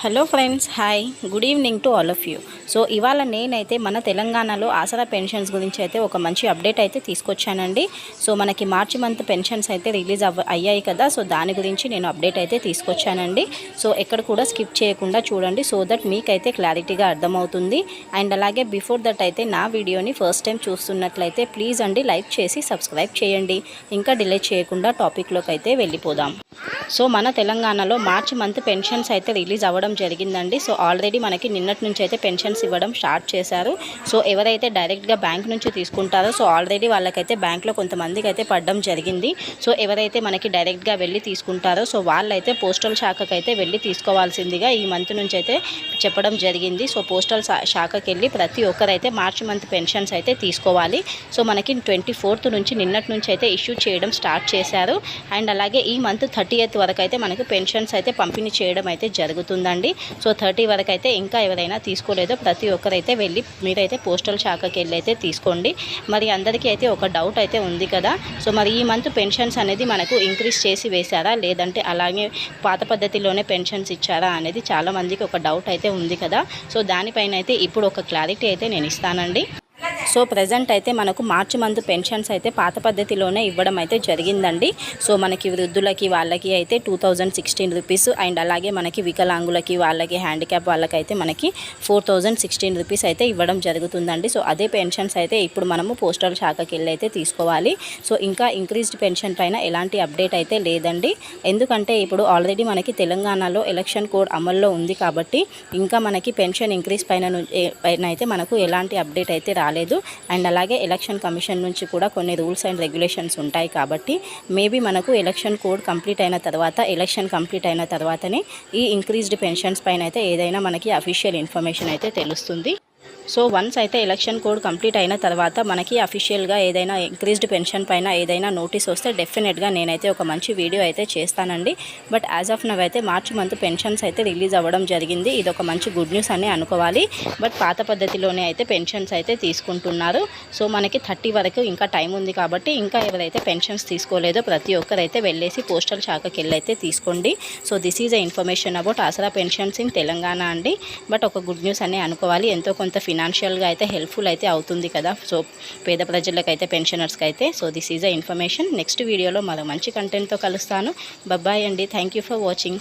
hello friends hi. Good evening to all of you. So ఇవాళ నేనైతే మన తెలంగాణలో ఆసరా పెన్షన్స్ గురించి అయితే ఒక మంచి అప్డేట్ అయితే తీసుకొచ్చానండి. సో మనకి మార్చి మంత్ పెన్షన్స్ అయితే రిలీజ్ అవ్వ అయ్యాయి కదా సో దాని గురించి నేను అప్డేట్ అయితే తీసుకొచ్చానండి. సో ఎక్కడ కూడా స్కిప్ చేయకుండా చూడండి సో దట్ మీకైతే క్లారిటీగా అర్థమవుతుంది. అండ్ అలాగే బిఫోర్ దట్ అయితే నా వీడియోని ఫస్ట్ టైం చూస్తున్నట్లయితే ప్లీజ్ అండి లైక్ చేసి సబ్స్క్రైబ్ చేయండి. ఇంకా డిలే చేయకుండా టాపిక్లోకి అయితే వెళ్ళిపోదాం. సో మన తెలంగాణలో మార్చి మంత్ పెన్షన్స్ అయితే రిలీజ్ అవ్వడం జరిగిందండి. సో ఆల్రెడీ మనకి నిన్నటి నుంచి అయితే పెన్షన్స్ ఇవ్వడం స్టార్ట్ చేశారు. సో ఎవరైతే డైరెక్ట్గా బ్యాంక్ నుంచి తీసుకుంటారో సో ఆల్రెడీ వాళ్ళకైతే బ్యాంక్లో కొంతమందికి అయితే పడడం జరిగింది. సో ఎవరైతే మనకి డైరెక్ట్గా వెళ్ళి తీసుకుంటారో సో వాళ్ళైతే పోస్టల్ శాఖకైతే అయితే వెళ్ళి తీసుకోవాల్సిందిగా ఈ మంత్ నుంచి అయితే చెప్పడం జరిగింది. సో పోస్టల్ శా- శాఖకి వెళ్ళి ప్రతి ఒక్కరైతే మార్చి మంత్ పెన్షన్స్ అయితే తీసుకోవాలి. సో మనకి ట్వంటీ ఫోర్త్ నుంచి నిన్నటి నుంచి అయితే ఇష్యూ చేయడం స్టార్ట్ చేశారు. అండ్ అలాగే ఈ మంత్ థర్టీ ఎయిత్ వరకు అయితే మనకి పెన్షన్స్ అయితే పంపిణీ చేయడం అయితే జరుగుతుందండి. సో థర్టీ వరకు అయితే ఇంకా ఎవరైనా తీసుకోలేదో. ప్రతి ఒక్కరైతే వెళ్ళి మీరైతే పోస్టల్ శాఖకి వెళ్ళి అయితే తీసుకోండి. మరి అందరికీ అయితే ఒక డౌట్ అయితే ఉంది కదా. సో మరి ఈ మంత్ పెన్షన్స్ అనేది మనకు ఇంక్రీజ్ చేసి వేశారా? లేదంటే అలాగే పాత పద్ధతిలోనే పెన్షన్స్ ఇచ్చారా? అనేది చాలా మందికి ఒక డౌట్ అయితే ఉంది కదా. సో దానిపైన అయితే ఇప్పుడు ఒక క్లారిటీ అయితే నేను ఇస్తానండి. సో ప్రజెంట్ అయితే మనకు మార్చి మంత్ పెన్షన్స్ అయితే పాత పద్ధతిలోనే ఇవ్వడం అయితే జరిగిందండి. సో మనకి వృద్ధులకి వాళ్ళకి అయితే two thousand sixteen rupees and అలాగే మనకి వికలాంగులకి వాళ్ళకి హ్యాండిక్యాప్ వాళ్ళకి అయితే మనకి ఫోర్ థౌజండ్ సిక్స్టీన్ రూపీస్ అయితే ఇవ్వడం జరుగుతుందండి. సో అదే పెన్షన్స్ అయితే ఇప్పుడు మనము పోస్టల్ శాఖకి వెళ్ళి అయితే తీసుకోవాలి. సో ఇంకా ఇంక్రీజ్డ్ పెన్షన్ పైన ఎలాంటి అప్డేట్ అయితే లేదండి. ఎందుకంటే ఇప్పుడు ఆల్రెడీ మనకి తెలంగాణలో ఎలక్షన్ కోడ్ అమల్లో ఉంది కాబట్టి ఇంకా మనకి పెన్షన్ ఇంక్రీజ్ పైన పైన అయితే మనకు ఎలాంటి అప్డేట్ అయితే రాలేదు. అండ్ అలాగే ఎలక్షన్ కమిషన్ నుంచి కూడా కొన్ని రూల్స్ అండ్ రెగ్యులేషన్స్ ఉంటాయి కాబట్టి మేబీ మనకు ఎలక్షన్ కోడ్ కంప్లీట్ అయిన తర్వాత ఎలక్షన్ కంప్లీట్ అయిన తర్వాతనే ఈ ఇంక్రీజ్డ్ పెన్షన్స్ పైన అయితే ఏదైనా మనకి అఫీషియల్ ఇన్ఫర్మేషన్ అయితే తెలుస్తుంది. సో వన్స్ అయితే ఎలక్షన్ కోడ్ కంప్లీట్ అయిన తర్వాత మనకి అఫీషియల్గా ఏదైనా ఇంక్రీజ్డ్ పెన్షన్ పైన ఏదైనా నోటీస్ వస్తే డెఫినెట్గా నేనైతే ఒక మంచి వీడియో అయితే చేస్తానండి. బట్ యాజ్ ఆఫ్ నవ్ అయితే మార్చి మంత్ పెన్షన్స్ అయితే రిలీజ్ అవ్వడం జరిగింది. ఇది ఒక మంచి గుడ్ న్యూస్ అని అనుకోవాలి. బట్ పాత పద్ధతిలోనే అయితే పెన్షన్స్ అయితే తీసుకుంటున్నారు. సో మనకి థర్టీ వరకు ఇంకా టైం ఉంది కాబట్టి ఇంకా ఎవరైతే పెన్షన్స్ తీసుకోలేదో ప్రతి ఒక్కరైతే వెళ్ళేసి పోస్టల్ శాఖకి వెళ్ళి అయితే తీసుకోండి. So this is a information about Aasara pensions in Telangana అండి. బట్ ఒక గుడ్ న్యూస్ అనే అనుకోవాలి. ఎంతో కొంత ఫినాన్షియల్గా అయితే హెల్ప్ఫుల్ అయితే అవుతుంది కదా. సో పేద ప్రజలకు అయితే పెన్షనర్స్కి అయితే so this is a information next వీడియోలో మరో మంచి కంటెంట్తో కలుస్తాను. బబ్బాయ్ అండి. Thank you for watching